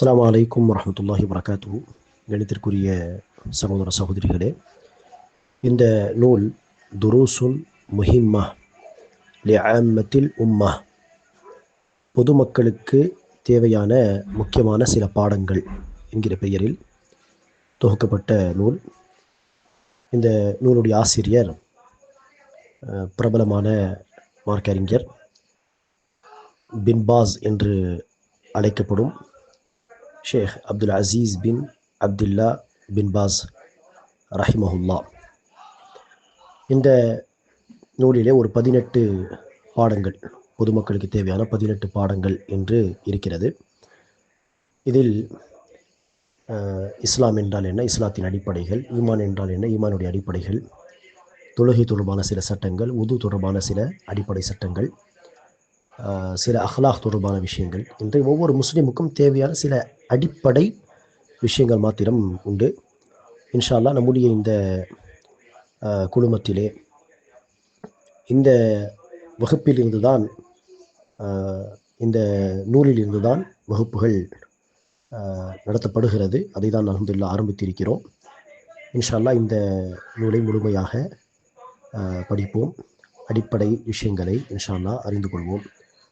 அஸ்லாம் அலைக்கும் வரமத்துல்லாஹி வரகாத்து கணித்திற்குரிய சகோதர சகோதரிகளே இந்த நூல் துருசுன் முஹிம்மா லியாமத்தில் உம்மா. பொதுமக்களுக்கு தேவையான முக்கியமான சில பாடங்கள் என்கிற பெயரில் தொகுக்கப்பட்ட நூல். இந்த நூலுடைய ஆசிரியர் பிரபலமான மார்க்கறிஞர் பின்பாஸ் என்று அழைக்கப்படும் Sheikh Abdul Aziz bin Abdullah bin Baz ரஹிமஹுல்லா இந்த நூலிலே ஒரு பதினெட்டு பாடங்கள் பொதுமக்களுக்கு தேவையான பதினெட்டு பாடங்கள் என்று இருக்கிறது. இதில் இஸ்லாம் என்றால் என்ன? இஸ்லாத்தின் அடிப்படைகள் ஈமான் என்றால் என்ன? ஈமானுடைய அடிப்படைகள் தொழுகை தொடர்பான சில சட்டங்கள் உது தொடர்பான சில அடிப்படை சட்டங்கள் சில அஹ்லாக் தொடர்பான விஷயங்கள் இன்றைய ஒவ்வொரு முஸ்லீமுக்கும் தேவையான சில அடிப்படை விஷயங்கள் மாத்திரம் உண்டு. இன்ஷால்லா நம்முடைய இந்த குழுமத்திலே இந்த வகுப்பில் இருந்துதான் இந்த நூலில் இருந்துதான் வகுப்புகள் நடத்தப்படுகிறது. அதை தான் அலமதுல்லா ஆரம்பித்திருக்கிறோம். இன்ஷால்லா இந்த நூலை முழுமையாக படிப்போம். அடிப்படை விஷயங்களை இன்ஷால்லா அறிந்து கொள்வோம்.